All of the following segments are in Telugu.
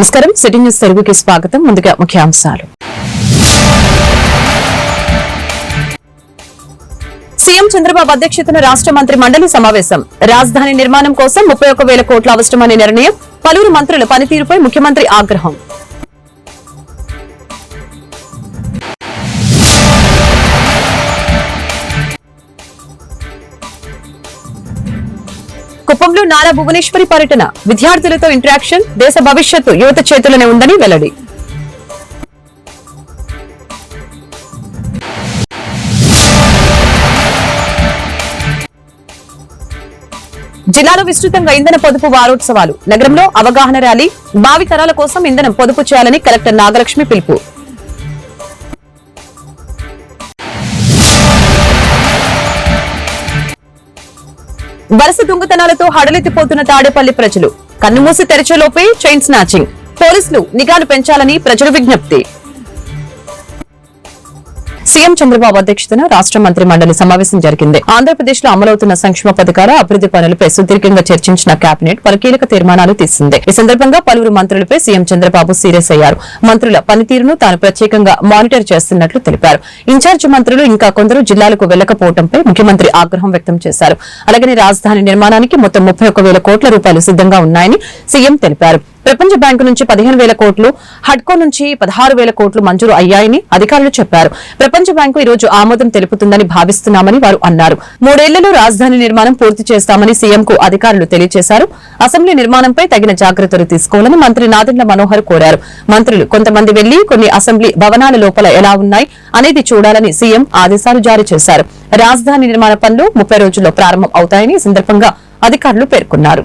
నమస్కారం. సిటీ న్యూస్ తెలుగుకి స్వాగతం. ముందుగా ముఖ్యాంశాలు. సీఎం చంద్రబాబు అధ్యక్షతన రాష్ట్ర మంత్రి మండలి సమావేశం. రాజధాని నిర్మాణం కోసం ముప్పై ఒక వేల కోట్ల అవసరమనే నిర్ణయం పలువురు మంత్రుల పనితీరుపై ముఖ్యమంత్రి ఆగ్రహం. కుప్పంలో నారా భువనేశ్వరి పర్యటన. విద్యార్థులతో ఇంటరాక్షన్ దేశ భవిష్యత్తు యువత చేతుల్లోనే ఉందని వెల్లడి. జిల్లాలో విస్తృతంగా ఇంధన పొదుపు వారోత్సవాలు. నగరంలో అవగాహన ర్యాలీ భావి తరాల కోసం ఇంధనం పొదుపు చేయాలని కలెక్టర్ నాగలక్ష్మి పిలుపు. వరుస దొంగతనాలతో హడలెత్తిపోతున్న తాడేపల్లి ప్రజలు. కన్నుమూసి తెరచేలోపే చైన్ స్నాచింగ్. పోలీసులు నిఘాను పెంచాలని ప్రజలు విజ్ఞప్తి. సీఎం చంద్రబాబు అధ్యక్షతన రాష్ట్ర మంత్రి మండలి సమావేశం జరిగింది. ఆంధ్రప్రదేశ్లో అమలవుతున్న సంక్షేమ పథకాల అభివృద్ది పనులపై సుదీర్ఘంగా చర్చించిన కేబినెట్ పలు కీలక తీర్మానాలు తీసింది. ఈ సందర్భంగా పలువురు మంత్రులపై సీఎం చంద్రబాబు సీరియస్ అయ్యారు. మంత్రుల పనితీరును తాను ప్రత్యేకంగా మానిటర్ చేస్తున్నట్లు తెలిపారు. ఇన్ఛార్జ్ మంత్రులు ఇంకా కొందరు జిల్లాలకు వెళ్ళకపోవడంపై ముఖ్యమంత్రి ఆగ్రహం వ్యక్తం చేశారు. అలాగని రాజధాని నిర్మాణానికి మొత్తం ముప్పై వేల కోట్ల రూపాయలు సిద్ధంగా ఉన్నాయని సీఎం తెలిపారు. ప్రపంచ బ్యాంకు నుంచి పదిహేను వేల కోట్లు హడ్కో నుంచి పదహారు వేల కోట్లు మంజూరు అయ్యాయని అధికారులు చెప్పారు. ప్రపంచ బ్యాంకు ఈ రోజు ఆమోదం తెలుపుతుందని భావిస్తున్నామని వారు అన్నారు. మూడేళ్ళలో రాజధాని నిర్మాణం పూర్తి చేస్తామని సీఎంకు అధికారులు తెలియజేశారు. అసెంబ్లీ నిర్మాణంపై తగిన జాగ్రత్తలు తీసుకోవాలని మంత్రి నాదెండ్ల మనోహర్ కోరారు. మంత్రులు కొంతమంది వెళ్ళి కొన్ని అసెంబ్లీ భవనాల లోపల ఎలా ఉన్నాయి అనేది చూడాలని సీఎం ఆదేశాలు జారీ చేశారు. రాజధాని నిర్మాణ పనులు ముప్పై రోజుల్లో ప్రారంభం అవుతాయని సందర్భంగా అధికారులు పేర్కొన్నారు.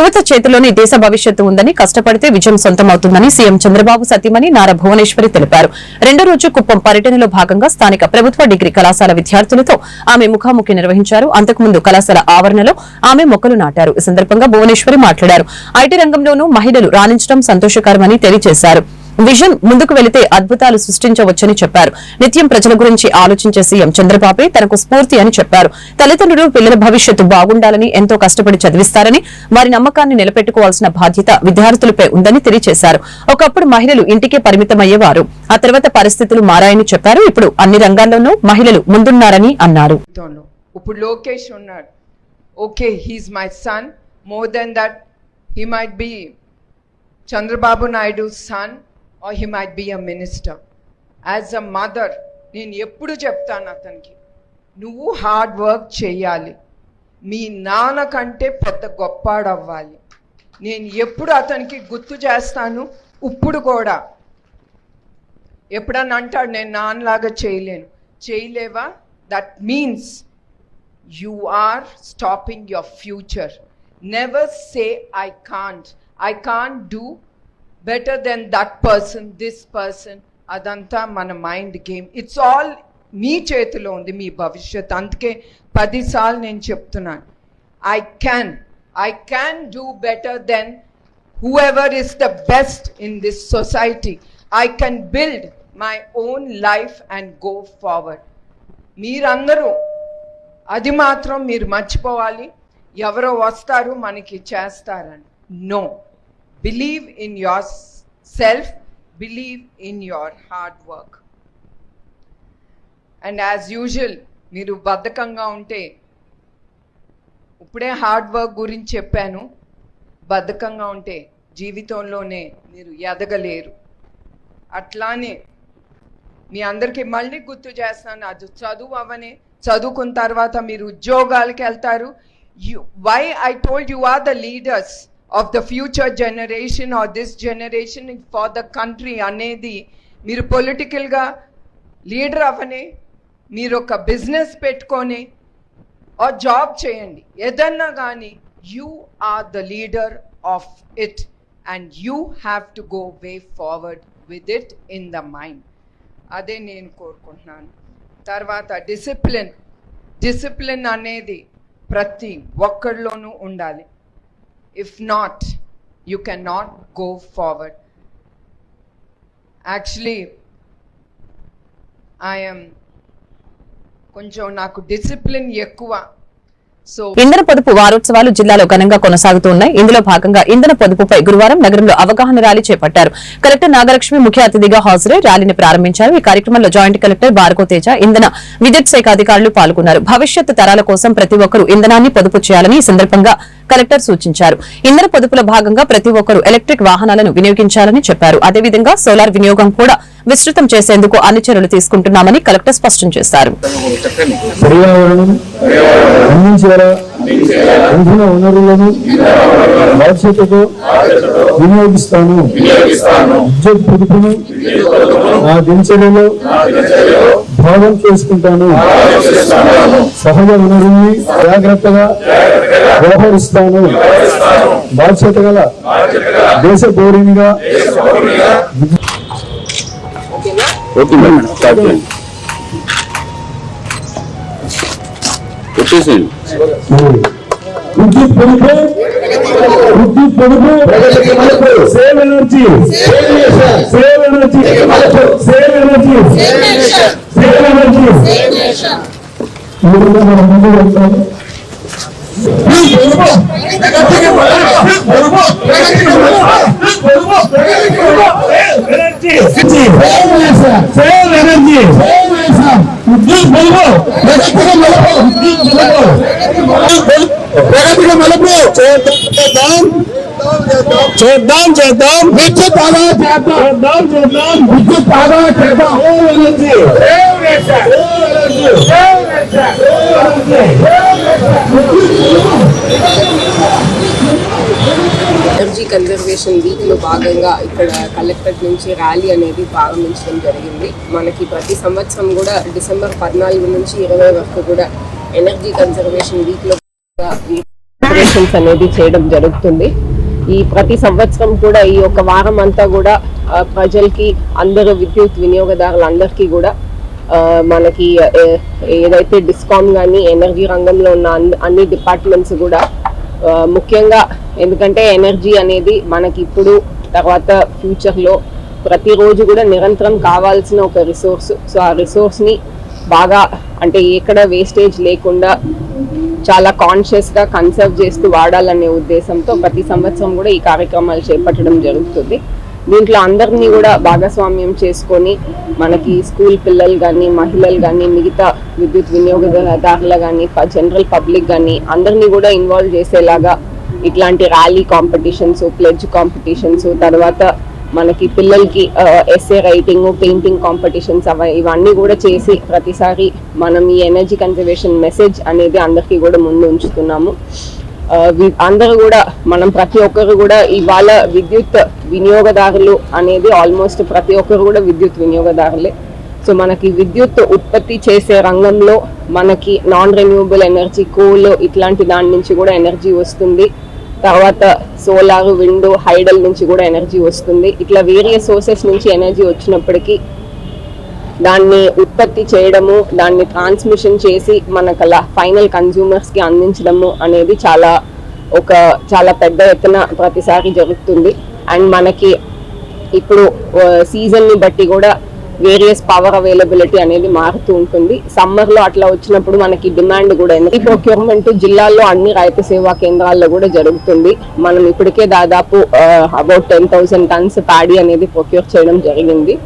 యువత చేతిలోనే దేశ భవిష్యత్తు ఉందని కష్టపడితే విజయం సొంతమవుతుందని సీఎం చంద్రబాబు సతీమణి నారా భువనేశ్వరి తెలిపారు. రెండో రోజు కుప్పం పర్యటనలో భాగంగా స్థానిక ప్రభుత్వ డిగ్రీ కళాశాల విద్యార్థులతో ఆమె ముఖాముఖి నిర్వహించారు. అంతకుముందు కళాశాల ఆవరణలో ఆమె మొక్కలు నాటారు. ఈ సందర్భంగా భువనేశ్వరి మాట్లాడారు. ఐటీ రంగంలోనూ మహిళలు రాణించడం సంతోషకరమని తెలియజేశారు. విజన్ ముందుకు వెళితే అద్భుతాలు సృష్టించవచ్చని చెప్పారు. నిత్యం ప్రజల గురించి ఆలోచించే సీఎం చంద్రబాబే తనకు స్ఫూర్తి అని చెప్పారు. తల్లిదండ్రులు పిల్లల భవిష్యత్తు బాగుండాలని ఎంతో కష్టపడి చదివిస్తారని వారి నమ్మకాన్ని నిలబెట్టుకోవాల్సిన బాధ్యత విద్యార్థులపై ఉందని తెలియజేశారు. ఒకప్పుడు మహిళలు ఇంటికే పరిమితమయ్యేవారు. ఆ తర్వాత పరిస్థితులు మారాయని చెప్పారు. ఇప్పుడు అన్ని రంగాల్లోనూ మహిళలు ముందున్నారని అన్నారు. ఇప్పుడు లోకేష్ ఉన్నాడు. Okay he's my son more than that he might be Chandrababu Naidu son or he might be a minister as a mother నేను ఎప్పుడు చెప్తాను అతనికి నువ్వు హార్డ్ వర్క్ చేయాలి. మీ నాన్న కంటే పెద్ద గొప్పాడవ్వాలి. నేను ఎప్పుడు అతనికి గుర్తు చేస్తాను? ఇప్పుడు కూడా. ఎప్పుడన్నా అంటాడు నేను నాన్నలాగా చేయలేను. చేయలేవా? That means you are stopping your future never say I can't I can't do Better than that person this person అదంతా మన మైండ్ గేమ్ ఇట్స్ ఆల్ మీ చేతిలో ఉంది మీ భవిష్యత్ అందుకే పదిసార్లు నేను చెప్తున్నాను I can I can do better than whoever is the best in this society. I can build my own life and go forward. మీరందరూ అది మాత్రం మీరు మర్చిపోవాలి ఎవరో వస్తారు మనకి చేస్తారని no believe in yourself believe in your hard work and as usual మీరు బద్ధకంగా ఉంటే ఇప్పుడే హార్డ్ వర్క్ గురించి చెప్పాను. బద్ధకంగా ఉంటే జీవితంలోనే మీరు ఎదగలేరు. అట్లానే మీ అందరికీ మళ్ళీ గుర్తు చేస్తాను అది చదువు అవనే. చదువుకున్న తర్వాత మీరు ఉద్యోగాలకు వెళ్తారు. You why I told you are the leaders of the future generation or this generation for the country అనేది మీరు పొలిటికల్గా లీడర్ అవ్వనే మీరు ఒక బిజినెస్ పెట్టుకొని ఆ జాబ్ చేయండి. ఏదన్నా కానీ you are the leader of it and you have to go way forward with it in the mind అదే నేను కోరుకుంటున్నాను. తర్వాత డిసిప్లిన్ డిసిప్లిన్ అనేది ప్రతి ఒక్కరిలోనూ ఉండాలి. if not you can not go forward actually I'm కొంచెం నాకు డిసిప్లిన్ ఎక్కువ సో ఇంధన పొదుపు వారోత్సవాలు జిల్లాలో ఘనంగా కొనసాగుతూ ఉన్నాయి ఇందులో భాగంగా ఇంధన పొదుపుపై గురువారం నగరంలో అవగాహన ర్యాలీ చేపట్టారు. కలెక్టర్ నాగలక్ష్మి ముఖ్య అతిథిగా హాజరై ర్యాలీని ప్రారంభించారు. ఈ కార్యక్రమంలో జాయింట్ కలెక్టర్ భార్గవ తేజ ఇంధన విద్యుత్ శాఖ అధికారులు పాల్గొన్నారు. భవిష్యత్ తరాల కోసం ప్రతి ఒక్కరూ ఇంధనాన్ని పొదుపు చేయాలని ఈ సందర్భంగా కలెక్టర్ సూచించారు. ఇంధన పొదుపులో భాగంగా ప్రతి ఒక్కరూ ఎలక్ట్రిక్ వాహనాలను వినియోగించాలని చెప్పారు. అదేవిధంగా సోలార్ వినియోగం కూడా విస్తృతం చేసేందుకు అన్ని చర్యలు తీసుకుంటున్నామని కలెక్టర్ స్పష్టం చేశారు. పర్యావరణం అందించేలా ఇంధన వనరులను బాధ్యతతో వినియోగిస్తాను. విద్యుత్ పొదుపును నా దినచర్యలో భాగం చేసుకుంటాను. సహజ వనరుల్ని జాగ్రత్తగా వ్యవహరిస్తాను. బాధ్యత గల దేశ పౌరునిగా ఓకే మేడం. స్టార్ట్ చేయండి. వచ్చేసేయండి. విద్యుత్ పొదుపు విద్యుత్ పొదుపు save energy save energy save energy save energy ఈ విధంగా మనం ముందుకు వెళ్తాము సేవ్ ఎనర్జీ విద్యుత్ పొదుపు ప్రగతిగా మలుపు చేద్దాం చేద్దాం చేద్దాం. విద్యుత్ బాగా చేద్దాం చేద్దాం. విద్యుత్ బాగా చేద్దాం ఎనర్జీ ఎనర్జీ కన్జర్వేషన్ వీక్లో భాగంగా ఇక్కడ కలెక్టరేట్ నుంచి ర్యాలీ అనేది ప్రారంభించడం జరిగింది. మనకి ప్రతి సంవత్సరం కూడా డిసెంబర్ పద్నాలుగు నుంచి ఇరవై వరకు కూడా ఎనర్జీ కన్జర్వేషన్ వీక్లో అనేది చేయడం జరుగుతుంది. ఈ ప్రతి సంవత్సరం కూడా ఈ ఒక వారం అంతా కూడా ప్రజలకి అందరూ విద్యుత్ వినియోగదారులందరికీ కూడా మనకి ఏదైతే డిస్కామ్ కానీ ఎనర్జీ రంగంలో ఉన్న అన్ని- అన్ని డిపార్ట్మెంట్స్ కూడా ముఖ్యంగా ఎందుకంటే ఎనర్జీ అనేది మనకి ఇప్పుడు తర్వాత ఫ్యూచర్లో ప్రతిరోజు కూడా నిరంతరం కావాల్సిన ఒక రిసోర్స్. సో ఆ రిసోర్స్ని బాగా అంటే ఎక్కడ వేస్టేజ్ లేకుండా చాలా కాన్షియస్గా కన్సర్వ్ చేస్తూ వాడాలనే ఉద్దేశంతో ప్రతి సంవత్సరం కూడా ఈ కార్యక్రమాలు చేపట్టడం జరుగుతుంది. దీంట్లో అందరినీ కూడా భాగస్వామ్యం చేసుకొని మనకి స్కూల్ పిల్లలు కానీ మహిళలు కానీ మిగతా విద్యుత్ వినియోగదారులు కానీ జనరల్ పబ్లిక్ కానీ అందరినీ కూడా ఇన్వాల్వ్ చేసేలాగా ఇట్లాంటి ర్యాలీ కాంపిటీషన్స్ ప్లెడ్జ్ కాంపిటీషన్స్ తర్వాత మనకి పిల్లలకి ఎస్ఏ రైటింగ్ పెయింటింగ్ కాంపిటీషన్స్ అవ ఇవన్నీ కూడా చేసి ప్రతిసారి మనం ఈ ఎనర్జీ కన్జర్వేషన్ మెసేజ్ అనేది అందరికీ కూడా ముందు ఉంచుతున్నాము. అందరూ కూడా మనం ప్రతి ఒక్కరు కూడా ఇవాళ విద్యుత్ వినియోగదారులు అనేది ఆల్మోస్ట్ ప్రతి ఒక్కరు కూడా విద్యుత్ వినియోగదారులే. సో మనకి విద్యుత్ ఉత్పత్తి చేసే రంగంలో మనకి నాన్ రెన్యూబుల్ ఎనర్జీ కోల్ ఇట్లాంటి దాని నుంచి కూడా ఎనర్జీ వస్తుంది. తర్వాత సోలార్ విండ్ హైడల్ నుంచి కూడా ఎనర్జీ వస్తుంది. ఇట్లా వేరియస్ సోర్సెస్ నుంచి ఎనర్జీ వచ్చినప్పటికీ దాన్ని ఉత్పత్తి చేయడము దాన్ని ట్రాన్స్మిషన్ చేసి మనకు అలా ఫైనల్ కన్జ్యూమర్స్కి అందించడము అనేది చాలా ఒక చాలా పెద్ద ఎత్తున ప్రతిసారి జరుగుతుంది. అండ్ మనకి ఇప్పుడు సీజన్ని బట్టి కూడా వేరియస్ పవర్ అవైలబిలిటీ అనేది మారుతూ ఉంటుంది. సమ్మర్లో అట్లా వచ్చినప్పుడు మనకి డిమాండ్ కూడా ఈ ప్రొక్యూర్మెంట్ జిల్లాల్లో అన్ని రైతు సేవా కేంద్రాల్లో కూడా జరుగుతుంది. మనం ఇప్పటికే దాదాపు about ten thousand tons paddy అనేది ప్రొక్యూర్ చేయడం జరిగింది.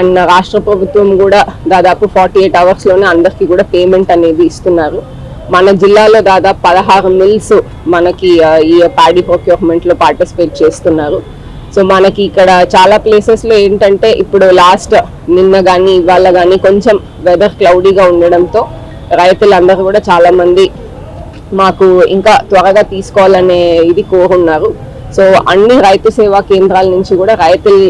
అండ్ రాష్ట్ర ప్రభుత్వం కూడా దాదాపు ఫార్టీ ఎయిట్ అవర్స్లోనే అందరికీ కూడా పేమెంట్ అనేది ఇస్తున్నారు. మన జిల్లాలో దాదాపు పదహారు మిల్స్ మనకి ఈ ప్యాడీ ప్రొక్యూర్మెంట్లో పార్టిసిపేట్ చేస్తున్నారు. సో మనకి ఇక్కడ చాలా ప్లేసెస్లో ఏంటంటే ఇప్పుడు లాస్ట్ నిన్న గానీ ఇవాళ గానీ కొంచెం వెదర్ క్లౌడీగా ఉండడంతో రైతులందరూ కూడా చాలా మంది మాకు ఇంకా త్వరగా తీసుకోవాలనే ఇది కోరున్నారు. సో అన్ని రైతు సేవా కేంద్రాల నుంచి కూడా రైతులు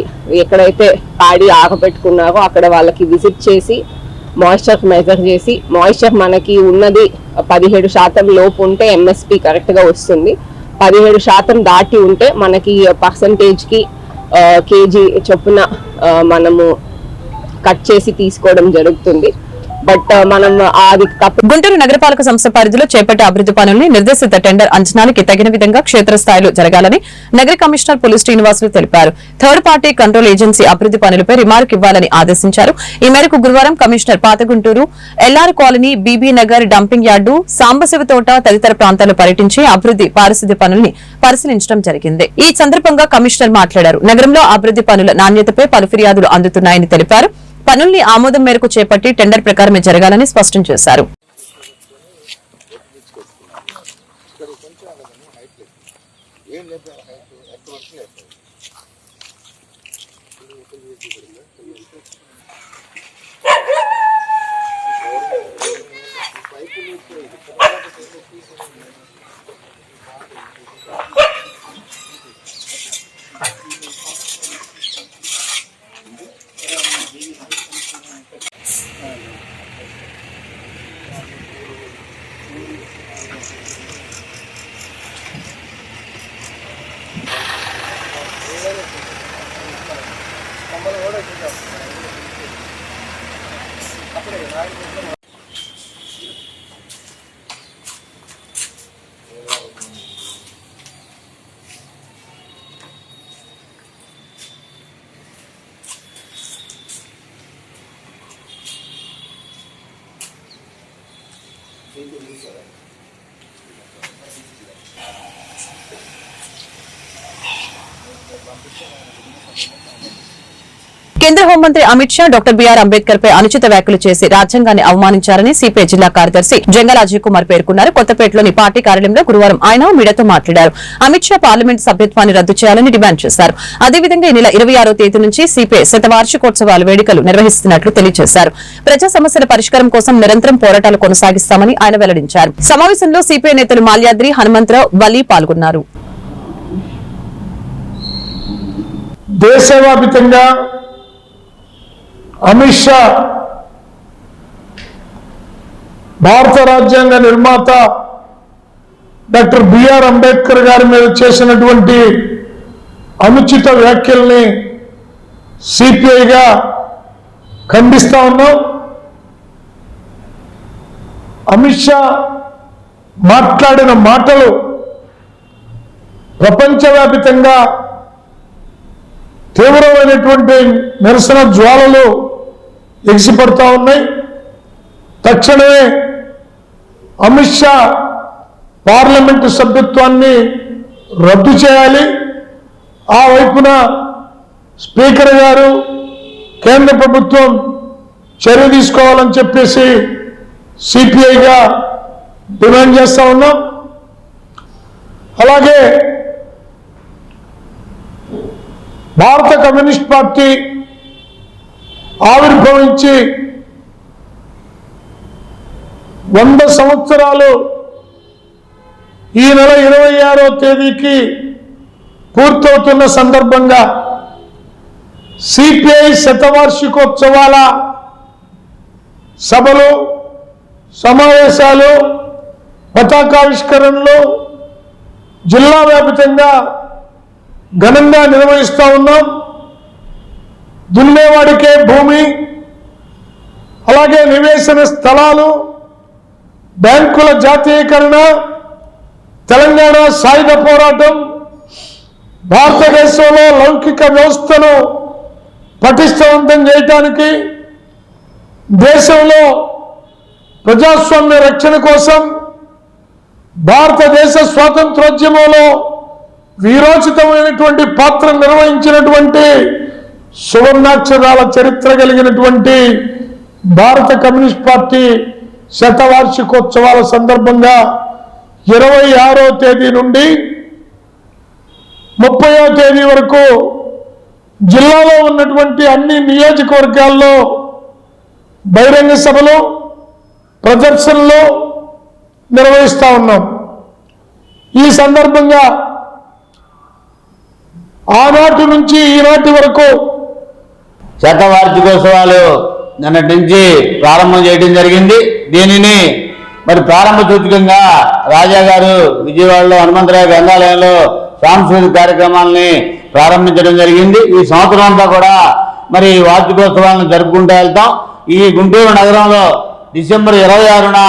ఎక్కడైతే పాడి ఆగపెట్టుకున్నారో అక్కడ వాళ్ళకి విజిట్ చేసి మాయిశ్చర్ మెజర్ చేసి మాయిశ్చర్ మనకి ఉన్నది పదిహేడు శాతం లోపు ఉంటే ఎంఎస్పి కరెక్ట్గా వస్తుంది. పదిహేడు శాతం దాటి ఉంటే మనకి పర్సంటేజ్కి కేజీ చొప్పున మనము కట్ చేసి తీసుకోవడం జరుగుతుంది. బట్ మనం అది గుంటూరు నగరపాలక సంస్థ పరిధిలో చేపట్టే అభివృద్ధి పనుల్ని నిర్దేశిత టెండర్ అంచనాలకి తగిన విధంగా క్షేత్రస్థాయిలో జరగాలని నగర కమిషనర్ పులి శ్రీనివాసులు తెలిపారు. థర్డ్ పార్టీ కంట్రోల్ ఏజెన్సీ అభివృద్ధి పనులపై రిమార్క్ ఇవ్వాలని ఆదేశించారు. ఈ మేరకు గురువారం కమిషనర్ పాత Guntur LR colony BB Nagar dumping yard Sambasiva Thota తదితర ప్రాంతాల్లో పర్యటించి అభివృద్ధి పారిశుద్ధ్య పనుల్ని పరిశీలించడం జరిగింది. ఈ సందర్భంగా కమిషనర్ మాట్లాడారు. నగరంలో అభివృద్ధి పనుల నాణ్యతపై పలు ఫిర్యాదులు అందుతున్నాయని తెలిపారు. పనుల్ని ఆమోదం మేరకు చేపట్టి టెండర్ ప్రకారమే జరగాలని స్పష్టం చేశారు. Thank you. కేంద్ర హోంమంత్రి అమిత్ షా డాక్టర్ బిఆర్ అంబేద్కర్ పై అనుచిత వ్యాఖ్యలు చేసి రాజ్యాంగాన్ని అవమానించారని సిపిఐ జిల్లా కార్యదర్శి జంగల్ కుమార్ పేర్కొన్నారు. కొత్తపేటలోని పార్టీ కార్యాలయంలో గురువారం ఆయన మీడియాతో మాట్లాడారు. అమిత్ షా పార్లమెంట్ సభ్యత్వాన్ని రద్దు చేయాలని డిమాండ్ చేశారు. అదేవిధంగా ఈ నెల ఇరవై ఆరో తేదీ నుంచి సిపిఐ శతవార్షికోత్సవాల వేడుకలు నిర్వహిస్తున్నట్లు తెలియజేశారు. ప్రజా సమస్యల పరిష్కారం కోసం నిరంతరం పోరాటాలు కొనసాగిస్తామని ఆయన వెల్లడించారు. సమావేశంలో సిపిఐ నేతలు మాల్యాద్రి హనుమంతరావు వలి పాల్గొన్నారు. దేశవ్యాపితంగా అమిత్ షా భారత రాజ్యాంగ నిర్మాత డాక్టర్ బిఆర్ అంబేద్కర్ గారి మీద చేసినటువంటి అనుచిత వ్యాఖ్యల్ని సిపిఐగా ఖండిస్తా ఉన్నాం. అమిత్ షా మాట్లాడిన మాటలు ప్రపంచవ్యాపితంగా తీవ్రమైనటువంటి నిరసన జ్వాలలు ఎగిసిపడుతూ ఉన్నాయి. తక్షణమే అమిత్ షా పార్లమెంటు సభ్యత్వాన్ని రద్దు చేయాలి. ఆ వైపున స్పీకర్ గారు కేంద్ర ప్రభుత్వం చర్య తీసుకోవాలని చెప్పేసి సిపిఐగా డిమాండ్ చేస్తూ ఉన్నాం. అలాగే భారత కమ్యూనిస్ట్ పార్టీ ఆవిర్భవించి వంద సంవత్సరాలు ఈ నెల ఇరవై ఆరో తేదీకి పూర్తవుతున్న సందర్భంగా సిపిఐ శతవార్షికోత్సవాల సభలు సమావేశాలు పతాకావిష్కరణలు జిల్లా వ్యాపితంగా ఘనంగా నిర్వహిస్తా ఉన్నాం. దున్నేవాడికే భూమి నివేశన స్థలాలు బ్యాంకుల జాతీయకరణ తెలంగాణ సాయుధ పోరాటం భారతదేశంలో లౌకిక వ్యవస్థను పటిష్టవంతం చేయటానికి దేశంలో ప్రజాస్వామ్య రక్షణ కోసం భారతదేశ స్వాతంత్రోద్యమంలో వీరోచితమైనటువంటి పాత్ర నిర్వహించినటువంటి సువర్ణాక్షరాల చరిత్ర కలిగినటువంటి భారత కమ్యూనిస్ట్ పార్టీ శతవార్షికోత్సవాల సందర్భంగా ఇరవై ఆరో తేదీ నుండి ముప్పయో తేదీ వరకు జిల్లాలో ఉన్నటువంటి అన్ని నియోజకవర్గాల్లో బహిరంగ సభలు ప్రదర్శనలు నిర్వహిస్తా ఉన్నాం. ఈ సందర్భంగా ఆనాటి నుంచి ఈనాటి వరకు శతవార్షికోత్సవాలు నిన్నటి నుంచి ప్రారంభం చేయడం జరిగింది. దీనిని మరి ప్రారంభ సూచకంగా రాజా గారు విజయవాడలో హనుమంతరాయ గ్రంథాలయంలో సాంస్కృతిక కార్యక్రమాలని ప్రారంభించడం జరిగింది. ఈ సంవత్సరం అంతా కూడా మరి వార్షికోత్సవాలను జరుపుకుంటూ వెళ్తాం. ఈ గుంటూరు నగరంలో డిసెంబర్ ఇరవై ఆరున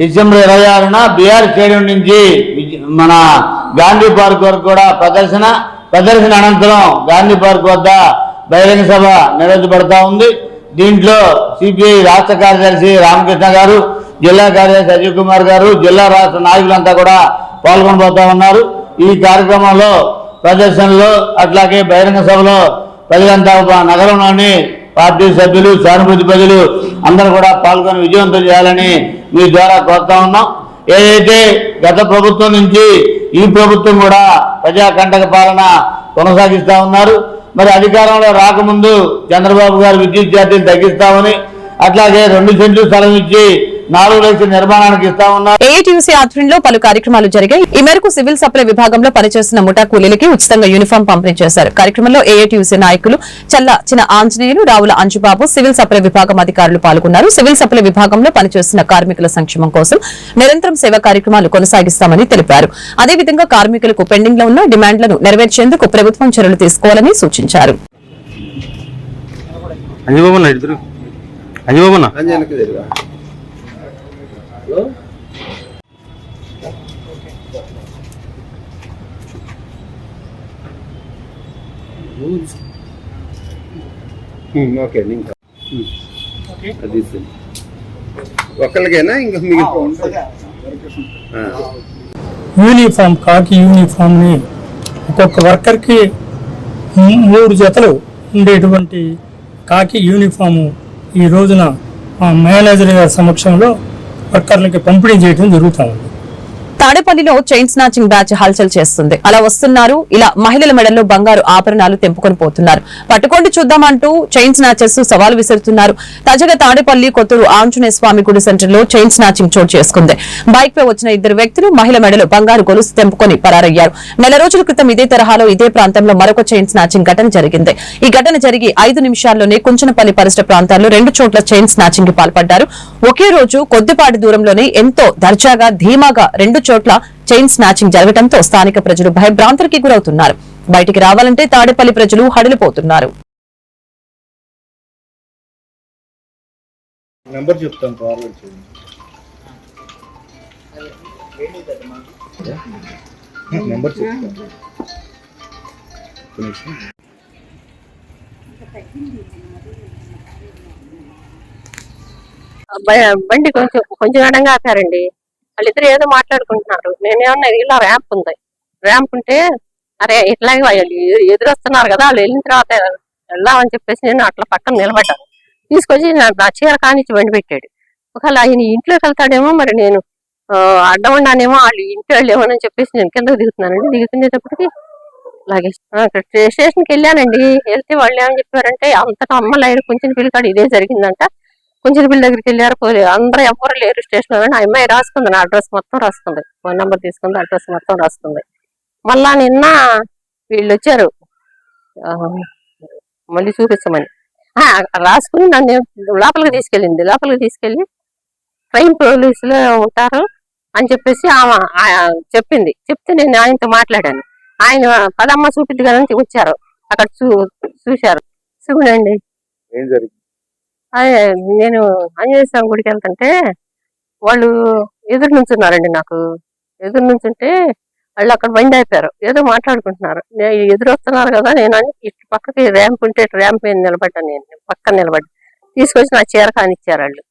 డిసెంబర్ ఇరవై ఆరున బీఆర్ స్టేడియం నుంచి మన గాంధీ పార్క్ వరకు కూడా ప్రదర్శన ప్రదర్శన అనంతరం గాంధీ పార్క్ వద్ద బహిరంగ సభ నిర్వహించబడతా ఉంది. దీంట్లో సిపిఐ రాష్ట్ర కార్యదర్శి రామకృష్ణ గారు జిల్లా కార్యదర్శి అజయ్ కుమార్ గారు జిల్లా రాష్ట్ర నాయకులంతా కూడా పాల్గొనబోతా ఉన్నారు. ఈ కార్యక్రమంలో ప్రదర్శనలో అట్లాగే బహిరంగ సభలో ప్రజలంతా నగరంలోని పార్టీ సభ్యులు సానుభూతి ప్రజలు అందరూ కూడా పాల్గొని విజయవంతం చేయాలని మీ ద్వారా కోరుతా ఉన్నాం. ఏదైతే గత ప్రభుత్వం నుంచి ఈ ప్రభుత్వం కూడా ప్రజాకంటక పాలన కొనసాగిస్తూ ఉన్నారు మరి అధికారంలో రాకముందు చంద్రబాబు గారు విద్యుత్ ఛార్జీలు తగ్గిస్తామని అట్లాగే రెండు సెంట్లు స్థలం ఇచ్చి నాలుగు లక్షల నిర్మాణానికి ఇస్తా ఉన్నారు. ఏఐటీయూసీ ఆధ్వర్యంలో పలు కార్యక్రమాలు జరిగాయి. ఈ మేరకు సివిల్ సప్లై విభాగంలో పనిచేస్తున్న ముఠా కూలీలకి ఉచితంగా యూనిఫామ్ పంపిణీ చేశారు. కార్యక్రమంలో ఏఐటీయూసీ నాయకులు చల్ల చిన ఆంజనేయులు రావుల అంజుబాబు సివిల్ సప్లై విభాగం అధికారులు పాల్గొన్నారు. సివిల్ సప్లై విభాగంలో పనిచేస్తున్న కార్మికుల సంక్షేమం కోసం నిరంతరం సేవా కార్యక్రమాలు కొనసాగిస్తామని తెలిపారు. అదేవిధంగా కార్మికులకు పెండింగ్లో ఉన్న డిమాండ్లను నెరవేర్చేందుకు ప్రభుత్వం చర్యలు తీసుకోవాలని సూచించారు. అంజబాబు అంజబాబు ఓకే ఇంకా అది సరే. ఒక్కరికైనా ఇంకా యూనిఫామ్ కాకి యూనిఫామ్ని ఒక్కొక్క వర్కర్కి మూడు జతలు ఉండేటువంటి కాకి యూనిఫాము ఈ రోజున మా మేనేజర్ గారి సమక్షంలో వర్కర్లకి పంపిణీ చేయడం జరుగుతూ ఉంది. తాడేపల్లిలో చైన్ స్నాచింగ్ బ్యాచ్ హల్చల్ చేస్తుంది. అలా వస్తున్నారు. ఇలా మహిళల మెడల్లో బంగారు ఆభరణాలు తెంపుకొని పోతున్నారు. పట్టుకోండి చూద్దామంటూ చైన్ స్నాచర్స్ సవాల్ విసురుతున్నారు. తాజాగా తాడేపల్లి కొత్తూరు ఆంజనేయ స్వామి గుడి సెంటర్లో చైన్ స్నాచింగ్ చోటు చేసుకుంది. బైక్ పై వచ్చిన ఇద్దరు వ్యక్తులు మహిళ మెడలో బంగారు గొలుసు తెంపుకొని పరారయ్యారు. నెల రోజుల క్రితం ఇదే తరహాలో ఇదే ప్రాంతంలో మరొక చైన్ స్నాచింగ్ ఘటన జరిగింది. ఈ ఘటన జరిగి ఐదు నిమిషాల్లోనే కుంచనపల్లి పరిసర ప్రాంతాల్లో రెండు చోట్ల చైన్ స్నాచింగ్కి పాల్పడ్డారు. ఒకే రోజు కొద్దిపాటి దూరంలోనే ఎంతో దర్జాగా ధీమాగా రెండు చోట్ల చైన్ స్నాచింగ్ జరగడంతో స్థానిక ప్రజలు భయభ్రాంతులకి గురవుతున్నారు. బయటికి రావాలంటే తాడేపల్లి ప్రజలు హడలిపోతున్నారు. నెంబర్ చెప్తాను ఫార్వర్డ్ చేయండి నెంబర్ చెప్తాను. ఒక్క నిమిషం. బ- బండి కొంచెం కొంచెం ఎడంగా ఆపారండి. వాళ్ళిద్దరు ఏదో మాట్లాడుకుంటున్నారు. నేనేమన్నా ఇలా ర్యాంప్ ఉంది. ర్యాంప్ ఉంటే అరే ఇట్లాగే వాళ్ళు ఎదురొస్తున్నారు కదా వాళ్ళు వెళ్ళిన తర్వాత వెళ్దామని చెప్పేసి నేను అట్లా పక్కన నిలబడ్డాను. తీసుకొచ్చి నా- చీర కానిచ్చి వండి పెట్టాడు. ఒకవేళ ఆయన ఇంట్లోకి వెళ్తాడేమో మరి నేను ఆ, అడ్డం ఉన్నానేమో వాళ్ళు ఇంట్లో వెళ్ళేమోనని చెప్పేసి నేను కిందకు దిగుతున్నానండి. దిగుతుండేటప్పటికి అలాగే స్టేషన్కి వెళ్ళానండి. వెళ్తే వాళ్ళు ఏమని చెప్పారంటే అంతటా అమ్మ లైన్ కొంచెం పిల్లకాడు ఇదే జరిగిందంట. కొంచెం దగ్గరికి వెళ్ళారు పోలే అందరూ ఎవరు లేరు స్టేషన్ ఆ అమ్మాయి రాసుకుంది నా అడ్రస్ మొత్తం రాసుకుంది. ఫోన్ నెంబర్ తీసుకుంది అడ్రస్ మొత్తం రాసుకుంది. మళ్ళా నిన్న వీళ్ళు వచ్చారు. మళ్ళీ చూపించమని రాసుకుని నన్ను లోపలికి తీసుకెళ్ళింది. లోపలికి తీసుకెళ్ళి క్రైమ్ పోలీసులో ఉంటారు అని చెప్పేసి ఆమె చెప్పింది. చెప్తే నేను ఆయనతో మాట్లాడాను. ఆయన పదమ్మ చూపిద్ది కదా అని వచ్చారు. అక్కడ చూ చూశారు. చూడండి. ఏం జరిగింది? అదే నేను ఆంజనేయ స్వామి గుడికి వెళ్తుంటే వాళ్ళు ఎదురు నుంచున్నారండి నాకు. ఎదురు నుంచుంటే వాళ్ళు అక్కడ బండి అయిపోయారు ఏదో మాట్లాడుకుంటున్నారు. నేను ఎదురు వస్తున్నారు కదా నేను అని ఇటు పక్కకి ర్యాంప్ ఉంటే ర్యాంప్ మీద నిలబడ్డాను నేను. పక్కన నిలబడ్డా. తీసుకొచ్చి నా చీర కానిచ్చారు వాళ్ళు.